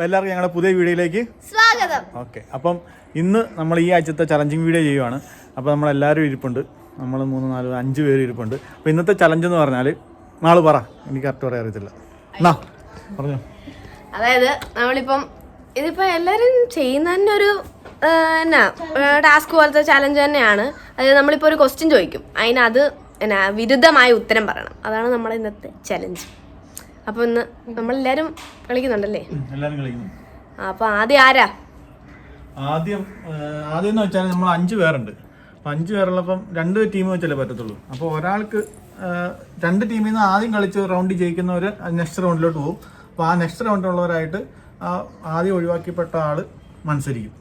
അപ്പോൾ എല്ലാവർക്കും ഞങ്ങളുടെ പുതിയ വീഡിയോയിലേക്ക് സ്വാഗതം. ഓക്കെ. അപ്പം ഇന്ന് നമ്മൾ ഈ ആഴ്ചത്തെ ചലഞ്ചിങ് വീഡിയോ ചെയ്യുവാണ്. അപ്പോൾ നമ്മളെല്ലാവരും ഇരിപ്പുണ്ട്. നമ്മൾ മൂന്ന് നാല് അഞ്ച് പേര് ഇരിപ്പുണ്ട്. അപ്പോൾ ഇന്നത്തെ ചലഞ്ച് എന്ന് പറഞ്ഞാൽ നാൾ പറ. എനിക്ക് കറക്റ്റ് പറയാൻ അറിയത്തില്ല. എന്നാ പറഞ്ഞോ. അതായത് നമ്മളിപ്പം ഇതിപ്പോ എല്ലാരും ചെയ്യുന്ന തന്നെ ഒരു എന്നാ ടാസ്ക് പോലത്തെ ചലഞ്ച് തന്നെയാണ്. അതായത് നമ്മളിപ്പോ ഒരു ക്വസ്റ്റ്യൻ ചോദിക്കും. അതിനത് അത് എന്നാ വിരുദ്ധമായ ഉത്തരം പറയണം. അതാണ് നമ്മുടെ ഇന്നത്തെ ചലഞ്ച് അപ്പൊ ഇന്ന് നമ്മളെല്ലാരും കളിക്കുന്നുണ്ടല്ലേ? എല്ലാവരും കളിക്കുന്നു അപ്പൊ ആദ്യം ആരാ? ആദ്യം ആദ്യം എന്ന് വെച്ചാൽ നമ്മൾ അഞ്ച് പേരുണ്ട്. അപ്പം അഞ്ച് പേരുള്ളപ്പം രണ്ട് ടീം വെച്ചല്ലേ പറ്റത്തുള്ളൂ. അപ്പോൾ ഒരാൾക്ക് രണ്ട് ടീമിൽ നിന്ന് ആദ്യം കളിച്ച് റൗണ്ട് ജയിക്കുന്നവര് നെക്സ്റ്റ് റൗണ്ടിലോട്ട് പോകും. അപ്പോൾ ആ നെക്സ്റ്റ് റൗണ്ടിലുള്ളവരായിട്ട് ആ ആദ്യം ഒഴിവാക്കിപ്പെട്ട ആൾ മത്സരിക്കും.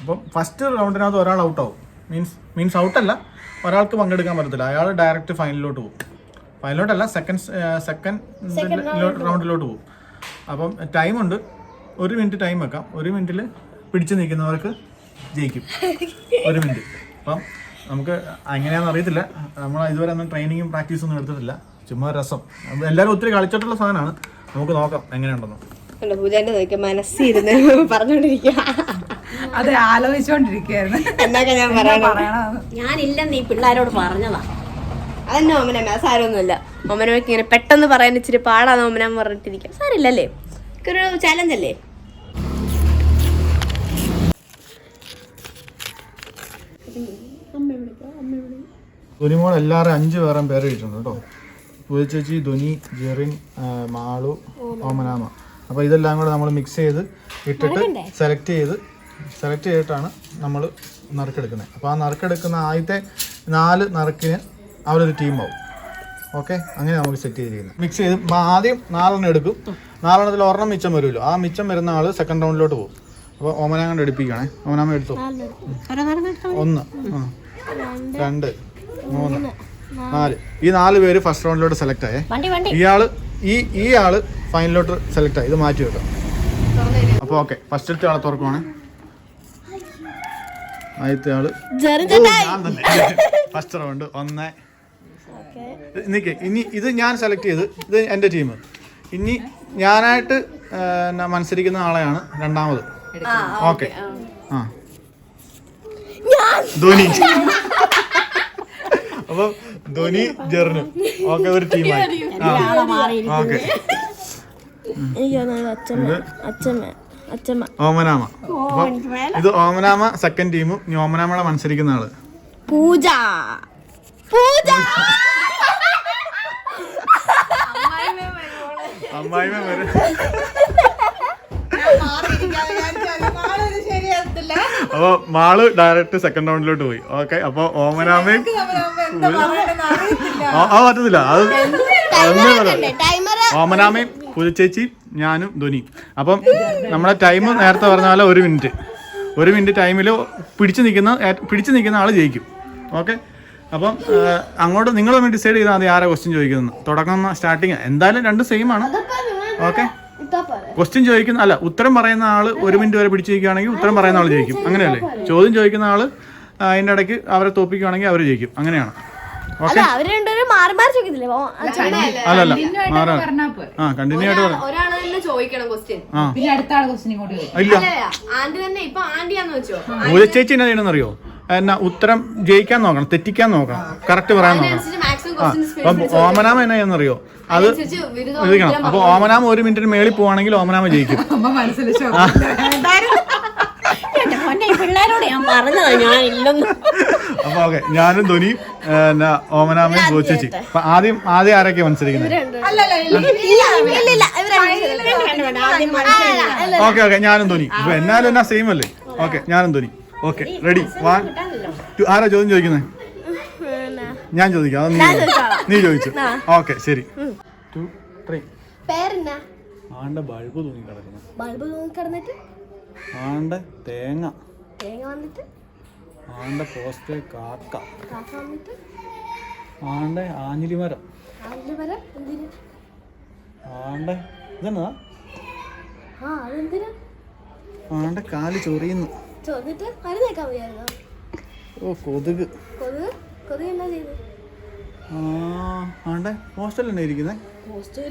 അപ്പം ഫസ്റ്റ് റൗണ്ടിനകത്ത് ഒരാൾ ഔട്ടാവും മീൻസ് മീൻസ് ഔട്ടല്ല ഒരാൾക്ക് പങ്കെടുക്കാൻ പറ്റത്തില്ല. അയാൾ ഡയറക്റ്റ് ഫൈനലിലോട്ട് പോകും. ഫൈനലിലോട്ടല്ല സെക്കൻഡ് സെക്കൻഡ് റൗണ്ടിലോട്ട് പോകും. അപ്പം ടൈം ഉണ്ട്. ഒരു മിനിറ്റ് ടൈം വെക്കാം. ഒരു മിനിറ്റിൽ പിടിച്ചു നിൽക്കുന്നവർക്ക് ജയിക്കും. ഒരു മിനിറ്റ് അപ്പം നമുക്ക് അങ്ങനെയാണെന്ന് അറിയത്തില്ല. നമ്മൾ ഇതുവരെ ഒന്നും ട്രെയിനിങ്ങും പ്രാക്ടീസും ഒന്നും എടുത്തിട്ടില്ല. ചുമ്മാ രസം. എല്ലാവരും ഒത്തിരി കളിച്ചിട്ടുള്ള സാധനമാണ്. നമുക്ക് നോക്കാം എങ്ങനെയുണ്ടെന്ന്. പൂജാന്റെ നോക്കിയ മനസ്സിരുന്ന് പറഞ്ഞോണ്ടിരിക്കുക അത് ആലോചിച്ചോണ്ടിരിക്കുന്നു എന്നൊക്കെ ഞാൻ പറയണം ഞാനില്ലെന്ന് ഈ പിള്ളേരോട് പറഞ്ഞതാ. അതന്നെ ഓമനമ്മ സാരമൊന്നുമില്ല. ഓമനമ്മയ്ക്ക് ഇങ്ങനെ പെട്ടെന്ന് പറയാൻ ഇച്ചിരി പാടാന്ന് ഓമനമ്മ പറഞ്ഞിട്ടിരിക്കാം. സാരില്ലല്ലേ ഒരു ചാലഞ്ച് അല്ലേ? ധുനിമോൾ എല്ലാവരും അഞ്ച് പേരെ പേര് ഇട്ടിട്ടുണ്ട് കേട്ടോ. ചേച്ചി ധുനി ജെറിൻ മാളു ഓമനാമ അപ്പോൾ ഇതെല്ലാം കൂടെ നമ്മൾ മിക്സ് ചെയ്ത് ഇട്ടിട്ട് സെലക്ട് ചെയ്ത് സെലക്ട് ചെയ്തിട്ടാണ് നമ്മൾ നറുക്കെടുക്കുന്നത്. അപ്പോൾ ആ നറുക്കെടുക്കുന്ന ആദ്യത്തെ നാല് നറുക്കിന് അവരൊരു ടീമാവും. ഓക്കെ? അങ്ങനെ നമുക്ക് സെറ്റ് ചെയ്തിരിക്കുന്നത്. മിക്സ് ചെയ്ത് ആദ്യം നാലെണ്ണം എടുക്കും. നാലെണ്ണത്തിൽ ഒരെണ്ണം മിച്ചം വരുമല്ലോ. ആ മിച്ചം വരുന്ന ആൾ സെക്കൻഡ് റൗണ്ടിലോട്ട് പോകും. അപ്പോൾ ഓമന കൊണ്ട് എടുപ്പിക്കണേ ഓമനാമ എടുത്തു ഒന്ന്. രണ്ട് മൂന്ന് നാല്. ഈ നാല് പേര് ഫസ്റ്റ് റൗണ്ടിലോട്ട് സെലക്ട് ആയേ. ഇയാൾ ഈ ഈ ആൾ ഫൈനലിലോട്ട് സെലക്ട് ആയി. ഇത് മാറ്റി വെക്കാം. അപ്പോൾ ഓക്കെ. ഫസ്റ്റത്തെ ആളെ തുറക്കുവാണേ. ആദ്യത്തെ ആൾ. ഫസ്റ്റ് റൗണ്ട് ഒന്ന് നിക്ക് ഇനി ഇത് ഞാൻ സെലക്ട് ചെയ്ത് ഇത് എന്റെ ടീം ഇനി ഞാനായിട്ട് മത്സരിക്കുന്ന ആളെയാണ് രണ്ടാമത്. ഓക്കെ ആ. ധോനി അപ്പൊ ധോനി ജെറിന് ഓക്കെ. ഒരു ടീമായി ഓക്കെ ഓമനാമ. ഇത് ഓമനാമ സെക്കൻഡ് ടീമും ഇനി ഓമനാമയുടെ മത്സരിക്കുന്ന ആൾ. പൂജ. പൂജ! അമ്മായിമ വരെ. അപ്പൊ മാൾ ഡയറക്റ്റ് സെക്കൻഡ് റൗണ്ടിലോട്ട് പോയി. ഓക്കെ അപ്പൊ ഓമനാമയും ആ പറ്റത്തില്ല. അത് ഓമനാമയും പുതുച്ചേച്ചി ഞാനും ധോനി. അപ്പം നമ്മുടെ ടൈം നേരത്തെ പറഞ്ഞ പോലെ ഒരു മിനിറ്റ് ഒരു മിനിറ്റ് ടൈമിൽ പിടിച്ചു നിൽക്കുന്ന പിടിച്ചു നിൽക്കുന്ന ആൾ ജയിക്കും. ഓക്കെ അപ്പം അങ്ങോട്ട് നിങ്ങൾ തമ്മിൽ ഡിസൈഡ് ചെയ്താൽ മതി ആരാ ക്വസ്റ്റ്യൻ ചോദിക്കുന്നത് തുടക്കം സ്റ്റാർട്ടിങ് എന്തായാലും രണ്ട് സെയിം ആണ്. ഓക്കെ ക്വസ്റ്റ്യൻ ചോദിക്കുന്ന അല്ല ഉത്തരം പറയുന്ന ആൾ ഒരു മിനിറ്റ് വരെ പിടിച്ചു നിൽക്കുകയാണെങ്കിൽ ഉത്തരം പറയുന്ന ആൾ ജയിക്കും. അങ്ങനെയല്ലേ? ചോദ്യം ചോദിക്കുന്ന ആൾ അതിന്റെ ഇടയ്ക്ക് അവരെ തോപ്പിക്കുകയാണെങ്കിൽ അവർ ജയിക്കും. അങ്ങനെയാണ്. ഓക്കെ. അല്ലല്ല. മാറാം. ആ കണ്ടിന്യൂ ആയിട്ട് ഒരാൾ തന്നെ ചോദിക്കണം ക്വസ്റ്റ്യൻ ഇല്ല. ആന്റി തന്നെ ഇപ്പൊ ആന്റിയാന്ന് വെച്ചോ. പൂജച്ചേച്ചി എന്നാ ചെയ്യണമെന്നറിയോ എന്നാ ഉത്തരം ജയിക്കാൻ നോക്കണം തെറ്റിക്കാൻ നോക്കണം. കറക്റ്റ് പറയാൻ നോക്കണം. ആ അപ്പം ഓമനാമ എന്നറിയോ? അത് എഴുതിക്കണം അപ്പൊ ഓമനാമ ഒരു മിനിറ്റിന് മേളിൽ പോവാണെങ്കിൽ ഓമനാമ ജയിക്കും. അപ്പൊ ഓക്കെ ഞാനും ധോനി എന്നാ ഓമനാമയും ചോദിച്ചു അപ്പൊ ആദ്യം ആദ്യം ആരൊക്കെ മത്സരിക്കുന്നത്? ഓക്കെ ഓക്കെ ഞാനും ധോനി ഇപ്പൊ എന്നാലും എന്നാ സെയിം അല്ലേ? ഓക്കെ ഞാനും Dhoni okay ready one two ആരാ ചോദ്യം ചോദിക്കുന്നത് ഞാൻ ചോദിക്കാം അത് നീ. നീ ചോദിച്ചു ഓക്കെ ശരി. ടു ത്രീ പേരെന്നാ? ആണ്ട ബൾബ് തൂങ്ങി കിടക്കുന്നു ബൾബ് തൂങ്ങി കിടന്നിട്ട് ആണ്ട തേങ്ങ. തേങ്ങ വന്നിട്ട്? ആണ്ട പോസ്റ്റ് കാക്ക. കാക്ക വന്നിട്ട്? ആണ്ട ആഞ്ഞിലിമരം. ആഞ്ഞിലി മരം എന്തിന്? ആണ്ട ഇതെന്നാ? ആ അതെന്തിനാ? ആണ്ട കാൽ ചൊറിയുന്നു. ചോദിച്ചിട്ട് മരുന്ന് വെക്കാൻ മതിയായിരുന്നോ ഓ കൊതുക്. കൊതുക്? കൊതുക് എന്താ ചെയ്ത്? ആ ആണ്ട ഹോസ്റ്റലിൽ തന്നെ ഇരിക്കുന്നേ?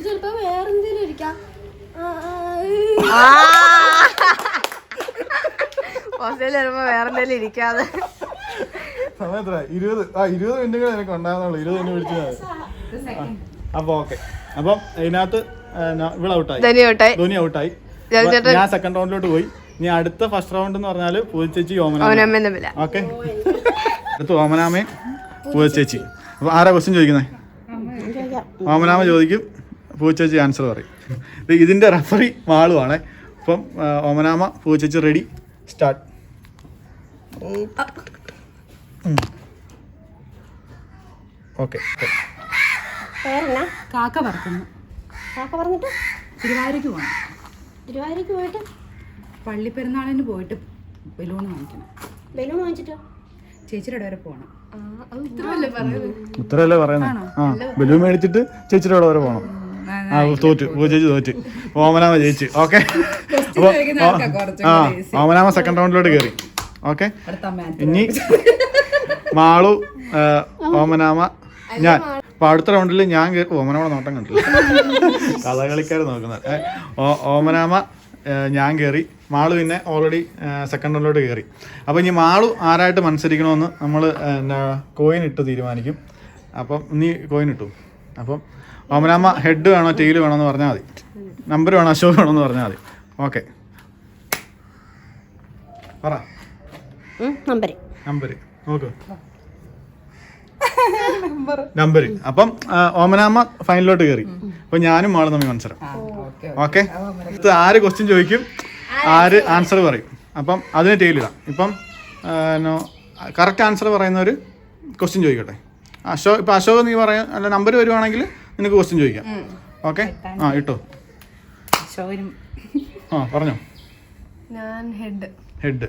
ചിലപ്പോ ഇരിക്കാം. വേറെ എന്തെങ്കിലും ഇരിക്കാതെ. സമയം എത്ര ഇരുപത്. ആ ഇരുപത് മിനിറ്റ് കൂടെ എനിക്ക് ഉണ്ടാകുന്നുള്ളൂ ഇരുപത് മിനിറ്റ് വിളിച്ചത്. അപ്പോൾ ഓക്കെ. അപ്പം ഇതിനകത്ത് ഇവിടെ ഔട്ടായി. ധനി ഔട്ടായി. ധോനി ഔട്ടായി. ഞാൻ സെക്കൻഡ് റൗണ്ടിലോട്ട് പോയി. ഇനി അടുത്ത ഫസ്റ്റ് റൗണ്ട് എന്ന് പറഞ്ഞാൽ പൂച്ചേച്ചി ഓമന അവനമ്മ തമ്മില ഓക്കെ. അടുത്ത ഓമനാമയും പൂച്ചേച്ചി. അപ്പൊ ആരാ ക്വസ്റ്റ്യൻ ചോദിക്കുന്നത് ഓമനാമ ചോദിക്കും പൂച്ചേച്ചി ആൻസർ പറയും. ഇത് ഇതിന്റെ റഫറി മാളുവാണ് അപ്പം ഓമനാമ പൂച്ചേച്ചി റെഡി സ്റ്റാർട്ട് ഓക്കെ. കാക്ക പറക്കുന്നു. കാക്ക പറഞ്ഞിട്ട്? തിരുവാതിരക്ക് പോകണം തിരുവാതിരക്ക് പോയിട്ട്? പള്ളിപ്പെരുന്നാളിന് പോയിട്ട് ബലൂൺ വാങ്ങിക്കണം. ബലൂൺ വാങ്ങിച്ചിട്ടോ? ചേച്ചിയുടെ വരെ പോകണം ഉത്തരല്ലേ പറയുന്നത്? ആ ബലൂൺ മേടിച്ചിട്ട് ചേച്ചിയുടെ വരെ പോകണം ആ തോറ്റു. ചേച്ചി തോറ്റ്. ഓമനാമ ചേച്ചി ഓക്കെ. അപ്പോൾ ആൾക്കാ കുറച്ചും ആ ഓമനാമ സെക്കൻഡ് റൗണ്ടിലോട്ട് കയറി ഓക്കെ. അടുത്ത മാച്ച് ഇനി മാളു ഓമനാമ ഞാൻ. അപ്പൊ അടുത്ത റൗണ്ടിൽ ഞാൻ ഓമനാമ നോട്ടം കണ്ടില്ല. കഥകളിക്കാർ നോക്കുന്നത്. ഓ- ഓമനാമ ഞാൻ കയറി മാളു പിന്നെ ഓൾറെഡി സെക്കൻഡ് റൗണ്ടിലോട്ട് കയറി അപ്പോൾ ഇനി മാളു ആരായിട്ട് മത്സരിക്കണമെന്ന് നമ്മൾ എന്താ കോയിൻ ഇട്ട് തീരുമാനിക്കും. അപ്പം നീ കോയിൻ ഇട്ടു. അപ്പം ഓമനാമ്മ ഹെഡ് വേണോ ടെയിൽ വേണോ എന്ന് പറഞ്ഞാൽ മതി. നമ്പർ വേണോ അശോക് വേണോ എന്ന് പറഞ്ഞാൽ മതി. ഓക്കെ പറ. നമ്പർ നമ്പർ നോക്ക്. നമ്പർ. അപ്പം ഓമനാമ്മ ഫൈനലിലോട്ട് കയറി അപ്പൊ ഞാനും മാളും തമ്മിൽ മത്സരം. Okay okay. ഇത് ആര് ക്വസ്റ്റ്യൻ ചോദിക്കും? ആര് ആൻസർ പറയും. അപ്പം അതിന് ടൈലിടാം ഇപ്പം കറക്റ്റ് ആൻസർ പറയുന്ന ഒരു ക്വസ്റ്റ്യൻ ചോദിക്കട്ടെ. അശോക് ഇപ്പം അശോക് നീ പറയാം അല്ല നമ്പർ വരുവാണെങ്കിൽ നിനക്ക് ക്വസ്റ്റ്യൻ ചോദിക്കാം. ഓക്കെ ആ ഇട്ടോ. ആ പറഞ്ഞോ. ഞാൻ ഹെഡ് ഹെഡ്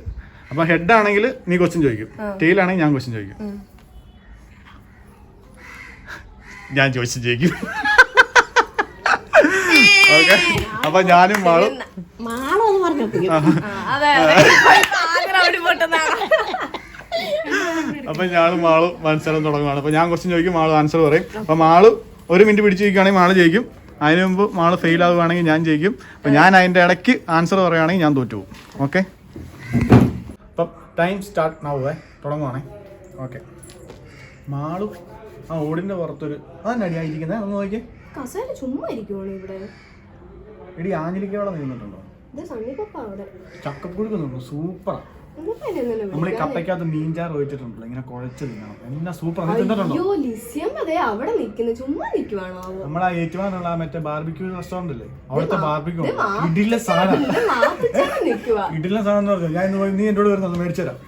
അപ്പം ഹെഡ് ആണെങ്കിൽ നീ ക്വസ്റ്റ്യൻ ചോദിക്കും. ടെയിൽ ആണെങ്കിൽ ഞാൻ ക്വസ്റ്റ്യൻ ചോദിക്കും. ഞാൻ ചോദിച്ചു ചോദിക്കും ഓക്കെ അപ്പൊ ഞാനും മാളും അപ്പൊ ഞാനും മാളും മത്സരം തുടങ്ങുകയാണ് അപ്പൊ ഞാൻ ക്വസ്റ്റ്യൻ ചോദിക്കും മാൾ ആൻസർ പറയും. അപ്പൊ മാൾ ഒരു മിനിറ്റ് പിടിച്ച് ചോദിക്കുകയാണെങ്കിൽ മാൾ ജയിക്കും. അതിന് മുമ്പ് മാൾ ഫെയിൽ ആവുകയാണെങ്കിൽ ഞാൻ ജയിക്കും. അപ്പൊ ഞാൻ അതിന്റെ ഇടയ്ക്ക് ആൻസർ പറയുകയാണെങ്കിൽ ഞാൻ തോറ്റു പോകും ഓക്കെ അപ്പം ടൈം സ്റ്റാർട്ട് നാവേ തുടങ്ങുവാണേ. ഓക്കെ മാളു ആ ഓടിന്റെ പുറത്തൊരു അതന്നെ അടിയായിരിക്കുന്നത് ഒന്ന് നോക്കിയേ. കസേര ചുമ്മാ ഇവിടെ? എടി ആഞ്ഞിലിക്കവിടെ നിന്നിട്ടുണ്ടോ? അവിടെ സൂപ്പറാ. നമ്മൾ ഈ കപ്പയ്ക്കകത്ത് മീൻചാറ് ഒഴിച്ചിട്ടുണ്ടല്ലോ. ഇങ്ങനെ കുഴച്ച് തിന്നണം. എന്നാ സൂപ്പർ അവിടെ നിക്കുന്നു ചുമ്മാ നിക്കുവാണോ അവ നമ്മളെ ആ മറ്റേ ബാർബിക്യൂ റെസ്റ്റോറന്റ് ഇല്ലേ? അവിടുത്തെ ബാർബിക്യൂ ഇഡിലെ സാധനം. ഇഡിലെ സാധനം ഞാൻ നീ എന്നോട് വരുന്നത് മേടിച്ചുതരാം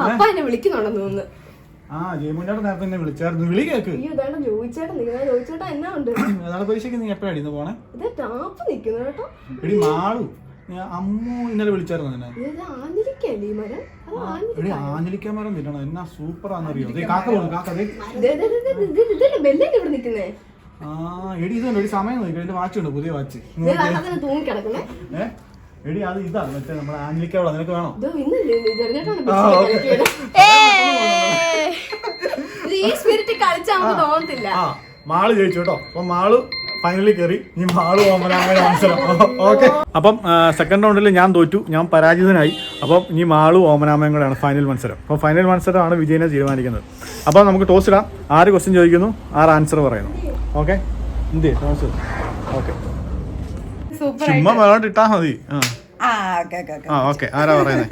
പപ്പ എന്നെ വിളിക്കുന്നുണ്ടെന്ന് തോന്നുന്നു. ആ ജയമുണ്ടാട് നേരത്തെ എന്നെ വിളിച്ചായിരുന്നു. വിളി കേക്ക്. നാളെ പരീക്ഷയ്ക്ക് നീ എപ്പോഴാണ് പോണേ? മാളു. അമ്മു ഇന്നലെ വിളിച്ചായിരുന്നു എന്നെ എടി മരം തിന്നണം. എന്നാ സൂപ്പർ ദേ കാക്ക പോണു കാക്ക ആ എടി ഇതുണ്ട് ഒരു സമയം നോക്കി. എന്റെ വാച്ച്. ഉണ്ട് പുതിയ വാച്ച് എടി അത് ഇതാണ് മറ്റേ നമ്മുടെ ആഞ്ഞിലിക്കവള നിനക്ക് വേണോ? ഈ സ്പിരിറ്റ് കളിച്ചാൽ നമുക്ക് തോന്നത്തില്ല. ആ മാൾ ജയിച്ചു കേട്ടോ. അപ്പൊ മാൾ ഫൈനലിൽ കയറി നീ മാൾ ഓമനാമയുടെ മത്സരം ഓക്കെ. അപ്പം സെക്കൻഡ് റൗണ്ടിൽ ഞാൻ തോറ്റു. ഞാൻ പരാജിതനായി. അപ്പം ഇനി മാളു ഓമനാമയും കൂടെയാണ് ഫൈനൽ മത്സരം. അപ്പോൾ ഫൈനൽ മത്സരമാണ് വിജയനെ തീരുമാനിക്കുന്നത്. അപ്പം നമുക്ക് ടോസ് ഇടാം. ആറ് ക്വസ്റ്റ്യൻ ചോദിക്കുന്നു? ആറ് ആൻസർ പറയുന്നു. ഓക്കെ? എന്ത്? Toss okay. സൂപ്പർ ചുമ്മാ വേണം ഇട്ടാ മതി. ആ. ആ ഓക്കെ ഓക്കെ ഓക്കെ. ആ ഓക്കെ. ആരാ പറയുന്നത്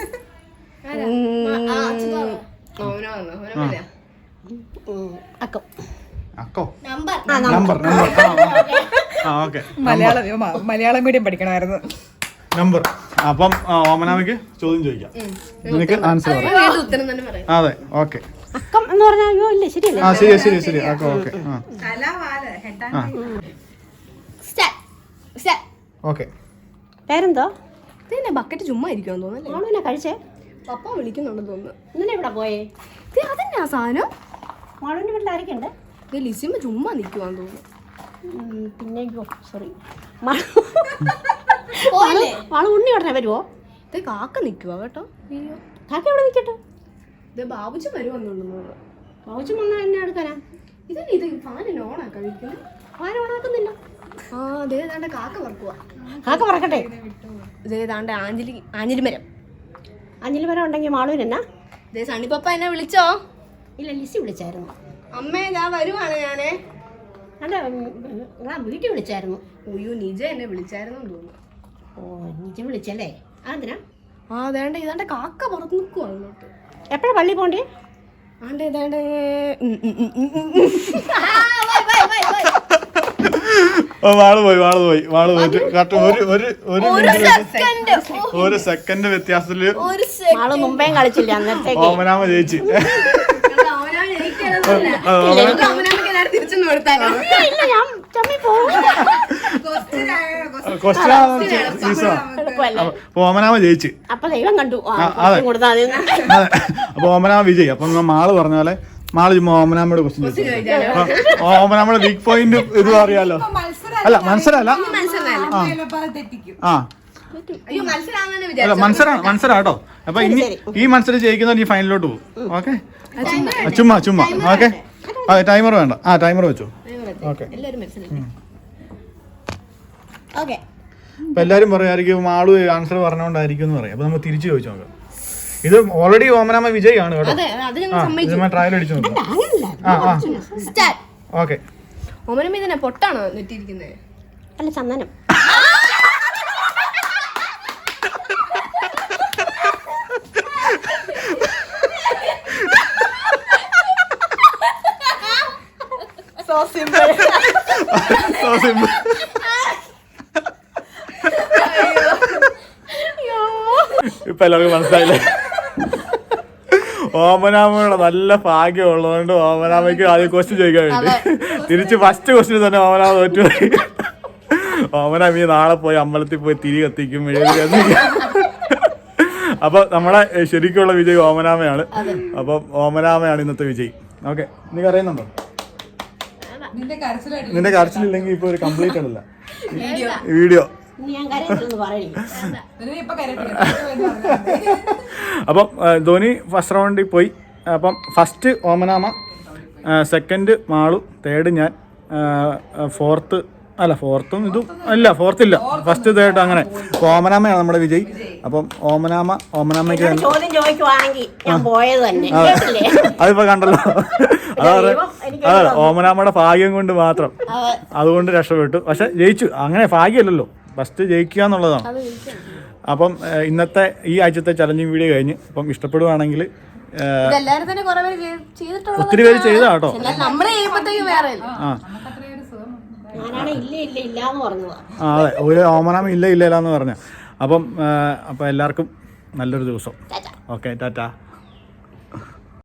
അക്കോ. അക്കോ? നമ്പർ. നമ്പർ. നമ്പർ ആ ഓക്കെ. മലയാളം മലയാളം മീഡിയം പഠിക്കണമായിരുന്നു. നമ്പർ. അപ്പം ഓമനാമയ്ക്ക് ചോദ്യം ചോദിക്കാം. നിനക്ക് ആൻസർ പറയാം. അതെ ഓക്കെ. അക്കം എന്ന് പറഞ്ഞാൽ അയ്യോ ഇല്ല ശരിയല്ലേ. ആ ശരി ശരി ഓക്കെ. ഓക്കെ. പേരെന്തോ? ഇതെന്നെ ബക്കറ്റ് ചുമ്മാ ഇരിക്കുമെന്ന് തോന്നുന്നു മോൾ കഴിച്ചേ? പപ്പ വിളിക്കുന്നുണ്ടെന്ന് തോന്നുന്നു. ഇന്നലെ ഇവിടെ പോയേ? അതന്നെ ആ സാധനം? മോളിന്റെ വീട്ടിൽ ആരൊക്കെയുണ്ട് ഇത് ലിസിമ്മ ചുമ്മാ നിൽക്കുവാന്ന് തോന്നുന്നു. പിന്നെ സോറി വാൾ ഉണ്ണി ഉടനെ വരുമോ ഇത് കാക്ക നിൽക്കുവാ കേട്ടോ. അയ്യോ. കാക്ക എവിടെ നിൽക്കട്ടെ ഇത് ബാബുജി വരുമെന്നുണ്ടെന്ന് തോന്നുന്നു ആവശ്യം വന്നാൽ എന്നെ എടുക്കാനാ? ഇതന്നെ ഇത് ഫാനിന് ഓണാക്കാ കഴിക്കുന്നത് ഫാൻ ഓണാക്കുന്നില്ല. ആ ദേ ദാണ്ട കാക്ക പറക്കുക കാക്ക പറക്കട്ടെ? ദേ ദാണ്ട ആഞ്ചലി ആഞ്ഞിലി മരം ആഞ്ജലി മരം ഉണ്ടെങ്കിൽ മാളൂരെന്നാ? ദേ സണ്ണിപ്പപ്പ എന്നെ വിളിച്ചോ. ഇല്ല ലിസി വിളിച്ചായിരുന്നു. അമ്മേ ഞാൻ വരുവാണ് ഞാനേ. അല്ല ഞാൻ വീട്ടിൽ വിളിച്ചായിരുന്നു. അയ്യോ നിജ എന്നെ വിളിച്ചായിരുന്നു തോന്നുന്നു. ഓ നിജ വിളിച്ചല്ലേ? അതെന്തിനാ ആ വേണ്ട ഇതാണ്ട് കാക്ക പുറത്ത് നിൽക്കുവാണ് അങ്ങോട്ട്. എപ്പോഴാ പള്ളി പോണ്ടേ? ആണ്ട് ഇതാണ്ട് ഓ, വാൾ പോയി വാൾ പോയി വാൾ കറക്റ്റ് ഒരു ഒരു ഒരു ഒരു സെക്കൻഡ് വ്യത്യാസത്തിൽ ഓമനാമ ജയിച്ച് തിരിച്ചൊന്നും കൊടുത്താലോ ഇല്ല ഞാൻ ചമ്മി പോകും ക്വസ്റ്റ്യൻ എളുപ്പമല്ലേ ഓമനാമ ജയിച്ച്. അപ്പൊ ഓമനാമ വിജയ്. അപ്പൊ മാൾ പറഞ്ഞ പോലെ മാൾ ചുമ്മാ ഓമനാമയുടെ ക്വസ്റ്റ്യൻ ചോദിച്ചു ഓമനാമയുടെ വീക്ക് പോയിന്റ് ഇതും അറിയാലോ. അല്ല മനസ്സിലല്ല ആ. മത്സരമാണ് മത്സരം കേട്ടോ അപ്പൊ ഇനി ഈ മത്സരം ജയിക്കുന്നവർ ഈ ഫൈനലിലോട്ട് പോകും. ഓക്കെ? ചുമ്മാ. ചുമ്മാ ഓക്കെ? അതെ ടൈമർ വേണ്ട. ആ ടൈമർ വെച്ചോ. ഓക്കെ. എല്ലാവരും മത്സരം ഓക്കെ. അപ്പൊ എല്ലാരും പറയായിരിക്കും ആൾ ആൻസർ പറഞ്ഞോണ്ടായിരിക്കും എന്ന് പറയും. അപ്പൊ നമ്മൾ തിരിച്ചു ചോദിച്ചു നോക്കാം. ഇത് ഓൾറെഡി ഓമനാമ വിജയാണ് കേട്ടോ. ട്രയൽ അടിച്ചു നോക്കാം. ആ ആ. ഓക്കെ. ഓമനമ്മ ഇതിനെ പൊട്ടാണോ നെറ്റിയിരിക്കുന്നത്? അല്ല ചന്ദനം. So simple So simple. ഇപ്പൊ എല്ലാവർക്കും മനസ്സിലായില്ലേ? ഓമനാമയുടെ നല്ല ഭാഗ്യം ഉള്ളതുകൊണ്ട് ഓമനാമയ്ക്ക് ആദ്യം ക്വസ്റ്റ്യൻ ചോദിക്കാൻ വേണ്ടി. തിരിച്ച് ഫസ്റ്റ് ക്വസ്റ്റ്യൻ തന്നെ ഓമനാമ തോറ്റുപോയി. ഓമനാമി നാളെ പോയി അമ്പലത്തിൽ പോയി തിരി കത്തിക്കും എഴുതി കത്തിക്കും അപ്പൊ നമ്മളെ ശരിക്കുള്ള വിജയ് ഓമനാമയാണ്. അപ്പൊ ഓമനാമയാണ് ഇന്നത്തെ വിജയ്. ഓക്കെ നീ അറിയുന്നുണ്ടോ? നിന്റെ കരച്ചിലില്ലെങ്കിൽ ഇപ്പൊ ഒരു കംപ്ലീറ്റ് അല്ല വീഡിയോ. അപ്പം ധോനി ഫസ്റ്റ് റൗണ്ടിൽ പോയി. അപ്പം first Omanamma second Malu third ഞാൻ ഫോർത്ത് അല്ല ഫോർത്തും ഇതും അല്ല ഫോർത്ത് ഇല്ല. ഫസ്റ്റ് ഇതായിട്ട് അങ്ങനെ. ഓമനാമയാണ് നമ്മുടെ വിജയ്. അപ്പം ഓമനാമ ഓമനാമയ്ക്ക് അതിപ്പോ കണ്ടല്ലോ. അതാ ഓമനാമയുടെ ഭാഗ്യം കൊണ്ട് മാത്രം. അതുകൊണ്ട് രക്ഷപ്പെട്ടു. പക്ഷെ ജയിച്ചു. അങ്ങനെ ഭാഗ്യമല്ലല്ലോ. ഫസ്റ്റ് ജയിക്കുക എന്നുള്ളതാണ്. അപ്പം ഇന്നത്തെ ഈ ആഴ്ചത്തെ ചലഞ്ചിങ് വീഡിയോ കഴിഞ്ഞ്. അപ്പം ഇഷ്ടപ്പെടുവാണെങ്കിൽ ഏഹ്, തന്നെ കുറെ പേര് ചെയ്തിട്ടുള്ളത് ഒത്തിരി പേര് ചെയ്താട്ടോ ആ ഞാനാണ് ഇല്ല ഇല്ല ഇല്ല എന്ന് പറഞ്ഞതാ ആ അതെ. ഒരു ഓമനാമ ഇല്ല ഇല്ല ഇല്ല എന്ന് പറഞ്ഞു. അപ്പം അപ്പം എല്ലാവർക്കും നല്ലൊരു ദിവസം. Okay tata.